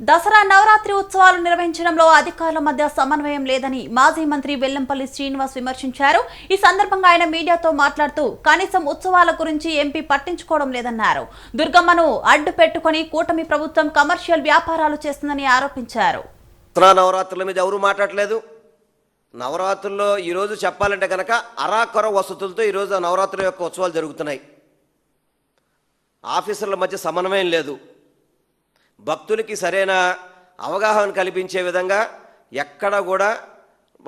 దసరా నవరాత్రి ఉత్సవాలు నిర్వహించడంలో అధికారుల మధ్య సమన్వయం లేదని మాజీ మంత్రి వెల్లంపల్లి శ్రీనివాస్ విమర్శించారు. ఈ సందర్భంగా ఆయన మీడియాతో మాట్లాడుతూ కనీసం ఉత్సవాల గురించి ఎంపీ పట్టించుకోవడం లేదన్నారు. దుర్గమ్మను అడ్డు పెట్టుకుని కూటమి ప్రభుత్వం కమర్షియల్ వ్యాపారాలు చేస్తుందని ఆరోపించారు. దసరా నవరాత్రుల మీద ఎవరు మాట్లాడలేదు. నవరాత్రుల్లో ఈరోజు చెప్పాలంటే కనుక అరాకొర వసతులతో ఈరోజు నవరాత్రుల యొక్క ఉత్సవాలు జరుగుతున్నాయి. ఆఫీసర్ల మధ్య సమన్వయం లేదు. భక్తులకి సరైన అవగాహన కల్పించే విధంగా ఎక్కడ కూడా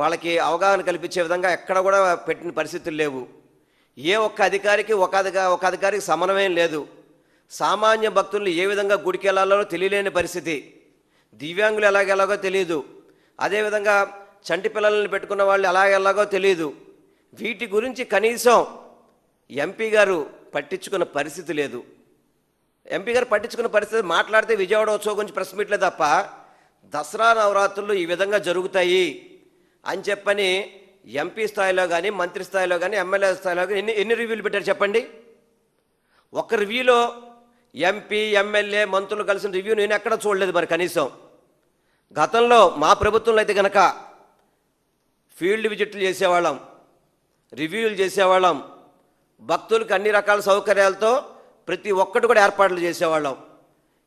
వాళ్ళకి అవగాహన కల్పించే విధంగా ఎక్కడ కూడా పెట్టిన పరిస్థితులు లేవు. ఏ ఒక్క అధికారికి ఒక ఒక అధికారికి సమన్వయం లేదు. సామాన్య భక్తులు ఏ విధంగా గుడికి వెళ్ళాలో తెలియలేని పరిస్థితి. దివ్యాంగులు ఎలాగెలాగో తెలియదు అదేవిధంగా చంటి పిల్లల్ని పెట్టుకున్న వాళ్ళు ఎలాగెలాగో తెలియదు వీటి గురించి కనీసం ఎంపీ గారు పట్టించుకున్న పరిస్థితి లేదు. ఎంపీ గారు పట్టించుకున్న పరిస్థితి మాట్లాడితే విజయవాడ ఉత్సవం గురించి ప్రెస్ మీట్లే తప్ప దసరా నవరాత్రులు ఈ విధంగా జరుగుతాయి అని చెప్పని ఎంపీ స్థాయిలో కానీ మంత్రి స్థాయిలో కానీ ఎమ్మెల్యే స్థాయిలో కానీ ఎన్ని ఎన్ని రివ్యూలు పెట్టారు చెప్పండి? ఒక రివ్యూలో ఎంపీ ఎమ్మెల్యే మంత్రులు కలిసిన రివ్యూ నేను ఎక్కడ చూడలేదు మరి కనీసం. గతంలో మా ప్రభుత్వంలో అయితే కనుక ఫీల్డ్ విజిట్లు చేసేవాళ్ళం రివ్యూలు చేసేవాళ్ళం. భక్తులకు అన్ని రకాల సౌకర్యాలతో ప్రతి ఒక్కటి కూడా ఏర్పాట్లు చేసేవాళ్ళం.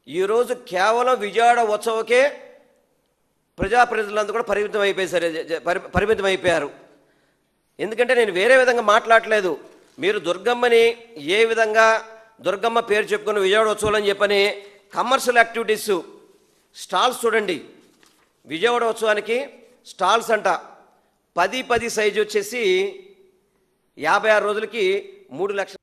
ఈరోజు కేవలం విజయవాడ ఉత్సవకే ప్రజాప్రతినిధులందరూ కూడా పరిమితం అయిపోయారు పరి- పరిమితం అయిపోయారు. ఎందుకంటే నేను వేరే విధంగా మాట్లాడలేదు. మీరు దుర్గమ్మని ఏ విధంగా దుర్గమ్మ పేరు చెప్పుకుని విజయవాడ ఉత్సవం అని చెప్పని కమర్షియల్ యాక్టివిటీస్ స్టాల్స్ చూడండి. విజయవాడ ఉత్సవానికి స్టాల్స్ అంట. పది పది సైజు వచ్చేసి యాభై ఆరు రోజులకి మూడు లక్షల